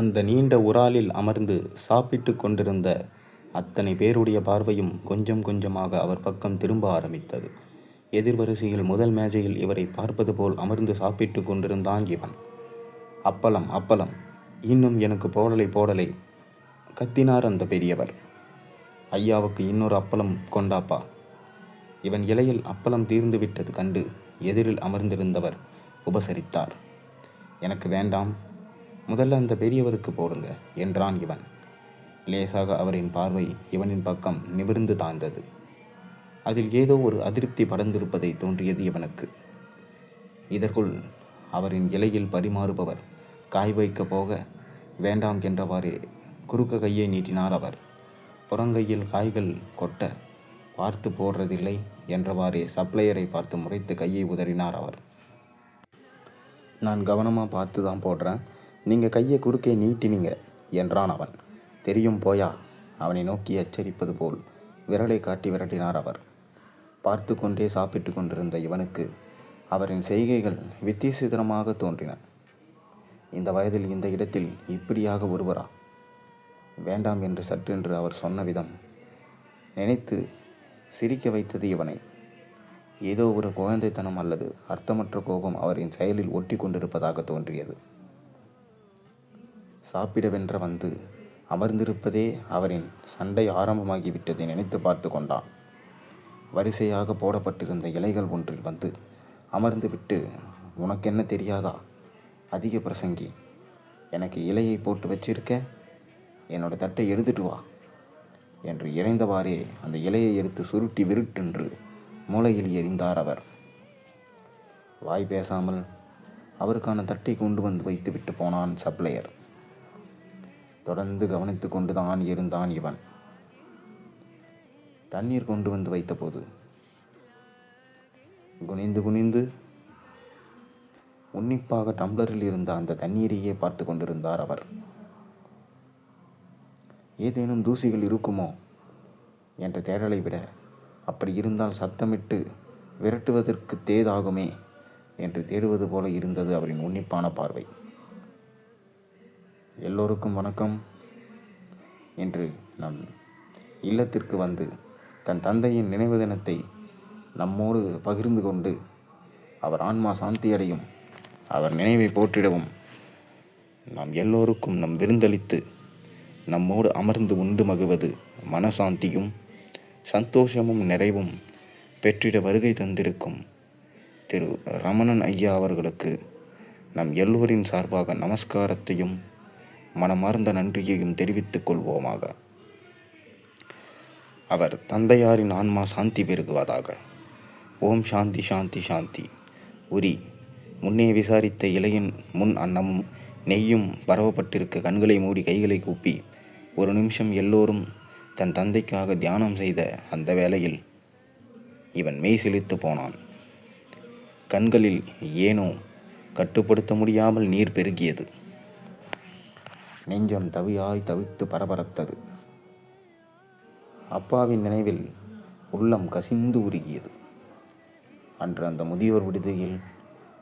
அந்த நீண்ட உராலில் அமர்ந்து சாப்பிட்டு கொண்டிருந்த அத்தனை பேருடைய பார்வையும் கொஞ்சம் கொஞ்சமாக அவர் பக்கம் திரும்ப ஆரம்பித்தது. எதிர்வரிசையில் முதல் மேஜையில் இவரை பார்ப்பது போல் அமர்ந்து சாப்பிட்டு கொண்டிருந்தான் இவன். அப்பளம் அப்பளம் இன்னும் எனக்கு போடலை போடலை கத்தினார் அந்த பெரியவர். ஐயாவுக்கு இன்னொரு அப்பளம் கொண்டாப்பா? இவன் இலையில் அப்பளம் தீர்ந்து விட்டது கண்டு எதிரில் அமர்ந்திருந்தவர் உபசரித்தார். எனக்கு வேண்டாம் முதல்ல அந்த பெரியவருக்கு போடுங்க என்றான் இவன். லேசாக அவரின் பார்வை இவனின் பக்கம் நிமிர்ந்து தாழ்ந்தது. அதில் ஏதோ ஒரு அதிருப்தி படர்ந்திருப்பதை தோன்றியது இவனுக்கு. இதற்குள் அவரின் இலையில் பரிமாறுபவர் காய் வைக்க போக வேண்டாம் என்றவாறு குறுக்க கையை நீட்டினார் அவர். புறங்கையில் காய்கள் கொட்ட பார்த்து போடுறதில்லை என்றவாறே சப்ளையரை பார்த்து முறைத்து கையை உதறினார் அவர். நான் கவனமாக பார்த்து தான் போடுறேன். நீங்கள் கையை குறுக்கே நீட்டினீங்க என்றான் அவன். தெரியும் போயா? அவனை நோக்கி எச்சரிப்பது போல் விரலை காட்டி விரட்டினார் அவர். பார்த்து கொண்டே சாப்பிட்டு கொண்டிருந்த இவனுக்கு அவரின் செய்கைகள் வித்தியாசிதனமாக தோன்றின. இந்த வயதில் இந்த இடத்தில் இப்படியாக ஒருவரா? வேண்டாம் என்று சற்றென்று அவர் சொன்ன விதம் நினைத்து சிரிக்க வைத்தது இவனை. ஏதோ ஒரு குழந்தைத்தனம் அல்லது அர்த்தமற்ற கோபம் அவரின் செயலில் ஒட்டி கொண்டிருப்பதாக தோன்றியது. சாப்பிடவென்ற வந்து அமர்ந்திருப்பதே அவரின் சண்டை ஆரம்பமாகிவிட்டதை நினைத்து பார்த்து கொண்டான். வரிசையாக போடப்பட்டிருந்த இலைகள் ஒன்றில் வந்து அமர்ந்துவிட்டு உனக்கென்ன தெரியாதா? அதிக பிரசங்கி எனக்கு இலையை போட்டு வச்சிருக்க? என்னோட தட்டை எடுத்துட்டு வா என்று இறைந்தவாறே அந்த இலையை எடுத்து சுருட்டி விருட்டென்று மூளையில் எறிந்தார் அவர். வாய் பேசாமல் அவருக்கான தட்டை கொண்டு வந்து வைத்துவிட்டு போனான் சப்ளையர். தொடர்ந்து கவனித்து கொண்டுதான் இருந்தான் இவன். தண்ணீர் கொண்டு வந்து வைத்தபோது குனிந்து குனிந்து உன்னிப்பாக டம்ளரில் இருந்த அந்த தண்ணீரையே பார்த்து கொண்டிருந்தார் அவர். ஏதேனும் தூசிகள் இருக்குமோ என்ற தேடலை விட அப்படி இருந்தால் சத்தமிட்டு விரட்டுவதற்கு தேதாகுமே என்று தேடுவது போல இருந்தது அவரின் உன்னிப்பான பார்வை. எல்லோருக்கும் வணக்கம் என்று நம் இல்லத்திற்கு வந்து தன் தந்தையின் நினைவு தினத்தை நம்மோடு பகிர்ந்து கொண்டு அவர் ஆன்மா சாந்தியடையும் அவர் நினைவை போற்றிடவும் நாம் எல்லோருக்கும் நம் விருந்தளித்து நம்மோடு அமர்ந்து உண்டு மகுவது மனசாந்தியும் சந்தோஷமும் நிறைவும் பெற்றிட வருகை தந்திருக்கும் திரு ரமணன் ஐயா அவர்களுக்கு நம் எல்லோரின் சார்பாக நமஸ்காரத்தையும் மனமார்ந்த நன்றியையும் தெரிவித்துக் கொள்வோமாக. அவர் தந்தையாரின் ஆன்மா சாந்தி பெருகுவதாக. ஓம் சாந்தி சாந்தி சாந்தி. உரி முன்னே விசாரித்த இலையின் முன் அன்னமும் நெய்யும் பரவப்பட்டிருக்க கண்களை மூடி கைகளை கூப்பி ஒரு நிமிஷம் எல்லோரும் தன் தந்தைக்காக தியானம் செய்த அந்த வேளையில் இவன் மெய் செழித்து போனான். கண்களில் ஏனோ கட்டுப்படுத்த முடியாமல் நீர் பெருகியது. நெஞ்சம் தவியாய் தவித்து பரபரத்தது. அப்பாவின் நினைவில் உள்ளம் கசிந்து உருகியது. அன்று அந்த முதியோர் விடுதியில்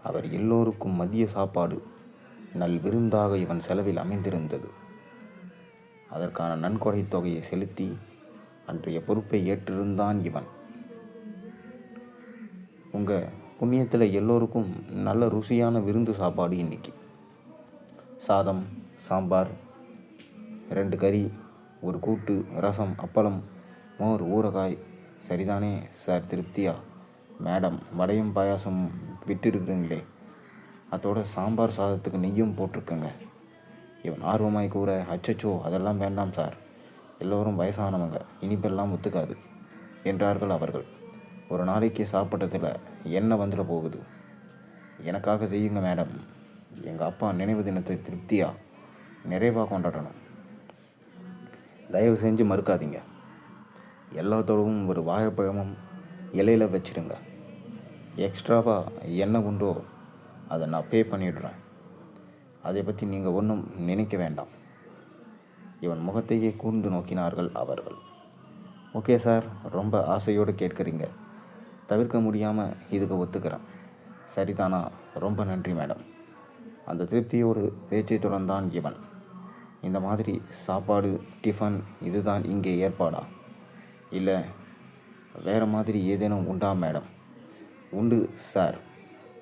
அவர் எல்லோருக்கும் மதிய சாப்பாடு நல் விருந்தாக இவன் செலவில் அமைந்திருந்தது. அதற்கான நன்கொடை தொகையை செலுத்தி அன்றைய பொறுப்பை ஏற்றிருந்தான் இவன். உங்கள் புண்ணியத்தில் எல்லோருக்கும் நல்ல ருசியான விருந்து சாப்பாடு இன்னைக்கு. சாதம் சாம்பார் ரெண்டு கறி ஒரு கூட்டு ரசம் அப்பளம் மோர் ஊறகாய். சரிதானே சார்? திருப்தியா? மேடம் வடையும் பாயாசம் விட்டுருக்குறீங்களே. அதோட சாம்பார் சாதத்துக்கு நெய்யும் போட்டிருக்கங்க. இவன் ஆர்வமாய் கூற அச்சச்சோ அதெல்லாம் வேண்டாம் சார். எல்லோரும் வயசானவங்க இனிப்பெல்லாம் ஒத்துக்காது என்றார்கள் அவர்கள். ஒரு நாளைக்கு சாப்பிட்டதில் என்ன வந்துட போகுது? எனக்காக செய்யுங்க மேடம். எங்கள் அப்பா நினைவு தினத்தை திருப்தியாக நிறைவாக கொண்டாடணும். தயவு செஞ்சு மறுக்காதீங்க. எல்லாத்தோடவும் ஒரு வாழைப்பழமும் இலையில் வச்சுருங்க எக்ஸ்ட்ராவாக என்ன உண்டோ அதை நான் பே பண்ணிடுறேன். அதை பற்றி நீங்கள் ஒன்றும் நினைக்க வேண்டாம். இவன் முகத்தையே கூர்ந்து நோக்கினார்கள் அவர்கள். ஓகே சார் ரொம்ப ஆசையோடு கேட்குறீங்க. தவிர்க்க முடியாமல் இதுக்கு ஒத்துக்கிறேன். சரிதானா? ரொம்ப நன்றி மேடம் அந்த திருப்தியோடு பேச்சை தொடர்ந்தான் இவன். இந்த மாதிரி சாப்பாடு டிஃபன் இதுதான் இங்கே ஏற்பாடா? இல்லை வேறு மாதிரி ஏதேனும் உண்டா மேடம்? உண்டு சார்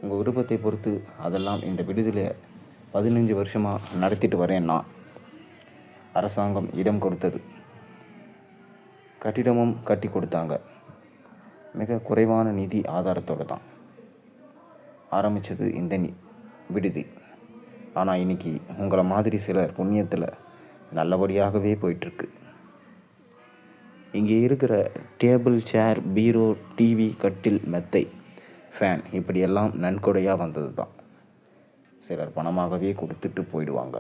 உங்கள் விருப்பத்தை பொறுத்து அதெல்லாம் இந்த விடுதலை பதினஞ்சு வருஷமாக நடத்திட்டு வரேன் நான். அரசாங்கம் இடம் கொடுத்தது. கட்டிடமும் கட்டி கொடுத்தாங்க. மிக குறைவான நிதி ஆதாரத்தோடு தான் ஆரம்பித்தது இந்த நி- விடுதி. ஆனால் இன்னைக்கு உங்களை மாதிரி சிலர் புண்ணியத்தில் நல்லபடியாகவே போயிட்டுருக்கு. இங்கே இருக்கிற டேபிள் சேர் பீரோ டிவி கட்டில் மெத்தை ஃபேன் இப்படியெல்லாம் நன்கொடையாக வந்தது தான் சிலர் பணமாகவே கொடுத்துட்டு போயிடுவாங்க.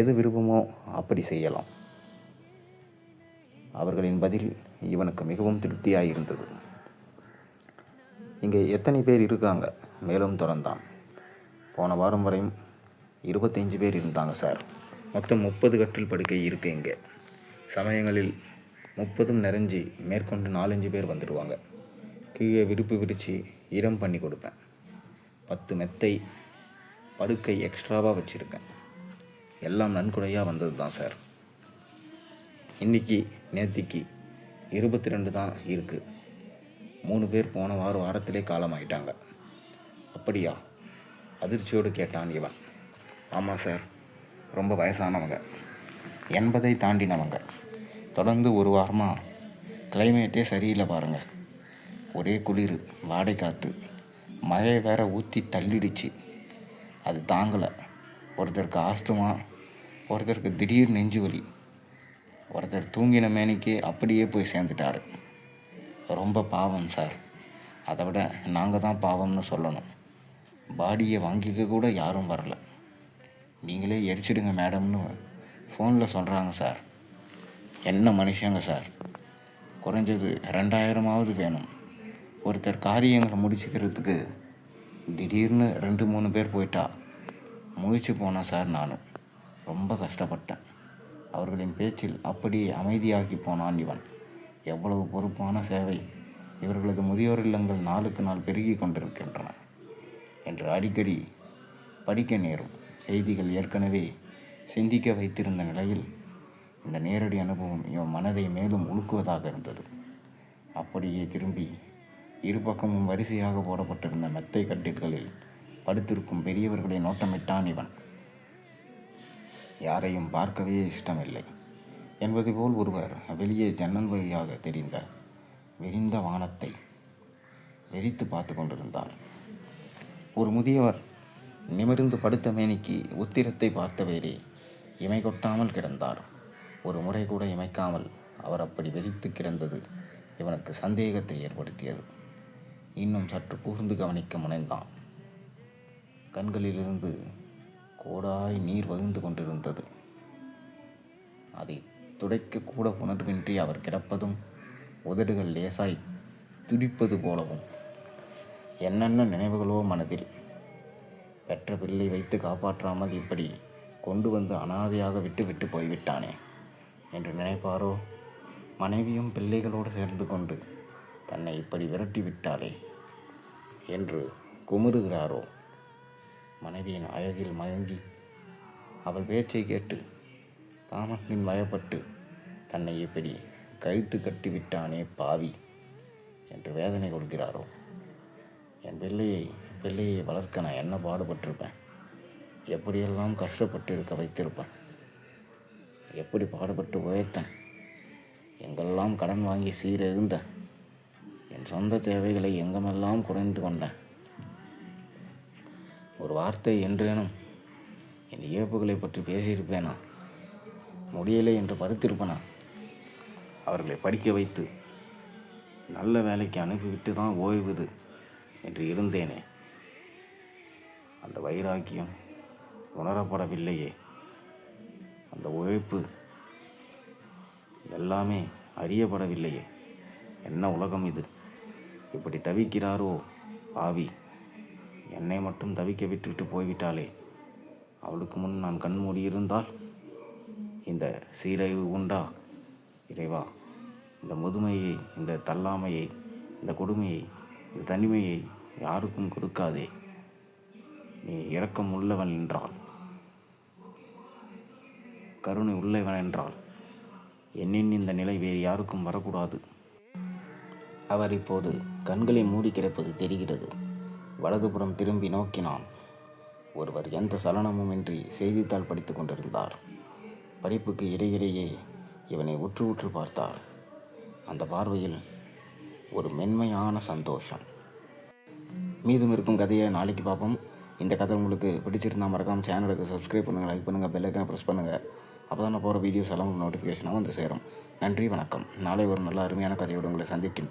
எது விருப்பமோ அப்படி செய்யலாம். அவர்களின் பதில் இவனுக்கு மிகவும் திருப்தியாக இருந்தது. இங்கே எத்தனை பேர் இருக்காங்க? மேலும் தொடர்ந்தான் போன வாரம் வரையும் இருபத்தஞ்சு பேர் இருந்தாங்க சார். மொத்தம் முப்பது கட்டில் படுக்கை இருக்குது இங்கே. சமயங்களில் முப்பதும் நிறைஞ்சி மேற்கொண்டு நாலஞ்சு பேர் வந்துடுவாங்க. கீழே விருப்பு விரித்து இடம் பண்ணி கொடுப்பேன். பத்து மெத்தை படுக்கை எக்ஸ்ட்ராவாக வச்சுருக்கேன். எல்லாம் நன்கொடையாக வந்தது தான் சார். இன்னைக்கு நேத்திக்கு இருபத்தி ரெண்டு தான் இருக்குது மூணு பேர் போன வார வாரத்திலே காலமாயிட்டாங்க. அப்படியா? அதிர்ச்சியோடு கேட்டான் இவன். ஆமாம் சார். ரொம்ப வயசானவங்க. எண்பதை தாண்டினவங்க. தொடர்ந்து ஒரு வாரமாக கிளைமேட்டே சரியில்லை பாருங்கள் ஒரே குளிர் வாடை காற்று மழை வேற ஊற்றி தள்ளிடுச்சு. அது தாங்கலை. ஒருத்தருக்கு ஆஸ்துமா ஒருத்தருக்கு திடீர் நெஞ்சு வலி. ஒருத்தர் தூங்கின மேனிக்கே அப்படியே போய் சேர்ந்துட்டாரு. ரொம்ப பாவம் சார். அதை விட நாங்கள் தான் பாவம்னு சொல்லணும். பாடியை வாங்கிக்க கூட யாரும் வரல. நீங்களே எரிச்சிடுங்க மேடம்னு ஃபோனில் சொல்கிறாங்க சார். என்ன மனுஷங்க சார்? குறைஞ்சது ரெண்டாயிரமாவது வேணும். ஒருத்தர் காரியங்களை முடிச்சுக்கிறதுக்கு திடீர்னு ரெண்டு மூணு பேர் போயிட்டா முயற்சி போனேன் சார் நானும் ரொம்ப கஷ்டப்பட்டேன். அவர்களின் பேச்சில் அப்படியே அமைதியாகி போனான் இவன். எவ்வளவு பொறுப்பான சேவை. இவர்களது முதியோர் இல்லங்கள் நாளுக்கு நாள் பெருகி கொண்டிருக்கின்றன. என்று அடிக்கடி படிக்க நேரும். செய்திகள் ஏற்கனவே சிந்திக்க வைத்திருந்த நிலையில் இந்த நேரடி அனுபவம் இவன் மனதை மேலும் உலுக்குவதாக இருந்தது. அப்படியே திரும்பி இரு பக்கமும் வரிசையாக போடப்பட்டிருந்த மெத்தை கட்டில்களில் படுத்திருக்கும் பெரியவர்களை நோட்டமிட்டான் இவன். யாரையும் பார்க்கவே இஷ்டமில்லை என்பது போல் ஒருவர் வெளியே ஜன்னல் வழியாக தெரிந்த விரிந்த வானத்தை வெறித்து பார்த்து கொண்டிருந்தார். ஒரு முதியவர் நிமிர்ந்து படுத்த மேனிக்கு உத்திரத்தை பார்த்தவேரே இமை கொட்டாமல் கிடந்தார். ஒரு முறை கூட இமைக்காமல் அவர் அப்படி வெறித்து கிடந்தது இவனுக்கு சந்தேகத்தை ஏற்படுத்தியது. இன்னும் சற்று கூர்ந்து கவனிக்க முனைந்தான். கண்களிலிருந்து கோடாய் நீர் வகுந்து கொண்டிருந்தது. அதை துடைக்கக்கூட உணர்வின்றி அவர் கிடப்பதும் உதடுகள் லேசாய் துடிப்பது போலவும் என்னென்ன நினைவுகளோ மனதில். பெற்ற பிள்ளை வைத்து காப்பாற்றாமல் இப்படி கொண்டு வந்து அனாதையாக விட்டு விட்டு போய்விட்டானே. என்று நினைப்பாரோ? மனைவியும் பிள்ளைகளோடு சேர்ந்து கொண்டு தன்னை இப்படி விரட்டி விட்டாளே என்று குமுறுகிறாரோ? மனைவியின் அழகில் மயங்கி அவள் பேச்சை கேட்டு காமத்தின் வயப்பட்டு தன்னை இப்படி கழுத்து கட்டி விட்டானே பாவி என்று வேதனை கொள்கிறாரோ? என் பிள்ளையை பிள்ளையை வளர்க்க நான் என்ன பாடுபட்டிருப்பேன்? எப்படியெல்லாம் கஷ்டப்பட்டு இருக்க வைத்திருப்பேன்? எப்படி பாடுபட்டு உழைத்தேன்? எங்கெல்லாம் கடன் வாங்கி சீரழுந்தேன் என் சொந்த தேவைகளை எங்கமெல்லாம் குறைந்து கொண்டேன்? ஒரு வார்த்தை என்றேனும் என் இயப்புகளை பற்றி பேசியிருப்பேனா? முடியலை என்று பருத்திருப்பனா அவர்களை படிக்க வைத்து நல்ல வேலைக்கு அனுப்பிவிட்டு தான் ஓய்வுது. என்று இருந்தேனே. அந்த வைராக்கியம் உணரப்படவில்லையே. அந்த உழைப்பு எல்லாமே அறியப்படவில்லையே. என்ன உலகம் இது? இப்படி தவிக்கிறாரோ ஆவி என்னை மட்டும் தவிக்க விட்டுவிட்டு போய்விட்டாளே. அவளுக்கு முன் நான் கண் மூடியிருந்தால் இந்த சீரழிவு உண்டா? இறைவா இந்த முதுமையை இந்த தள்ளாமையை இந்த கொடுமையை இந்த தனிமையை யாருக்கும் கொடுக்காதே. நீ இரக்கம் உள்ளவன் என்றால் கருணை உள்ளவன் என்றால் என்னின் இந்த நிலை வேறு யாருக்கும் வரக்கூடாது. அவர் இப்போது கண்களை மூடி கிடப்பது தெரிகிறது. வலதுபுறம் திரும்பி நோக்கினான். ஒருவர் எந்த சலனமுமின்றி செய்தித்தாள் படித்து கொண்டிருந்தார். படிப்புக்கு இடையிடையே இவனை உற்று உற்று பார்த்தார். அந்த பார்வையில் ஒரு மென்மையான சந்தோஷம். மீதும் இருக்கும் கதையை நாளைக்கு பார்ப்போம். இந்த கதை உங்களுக்கு பிடிச்சிருந்தா மறக்காமல் சேனலுக்கு சப்ஸ்கிரைப் பண்ணுங்கள் லைக் பண்ணுங்கள் பெல்லைக்கனை ப்ரெஸ் பண்ணுங்கள் அப்போ தான் நான் போகிற வீடியோஸ் எல்லாம் நோட்டிஃபிகேஷனாக வந்து சேரும். நன்றி வணக்கம். நாளை ஒரு நல்ல அருமையான கதையோடு உங்களை சந்திக்கின்றேன்.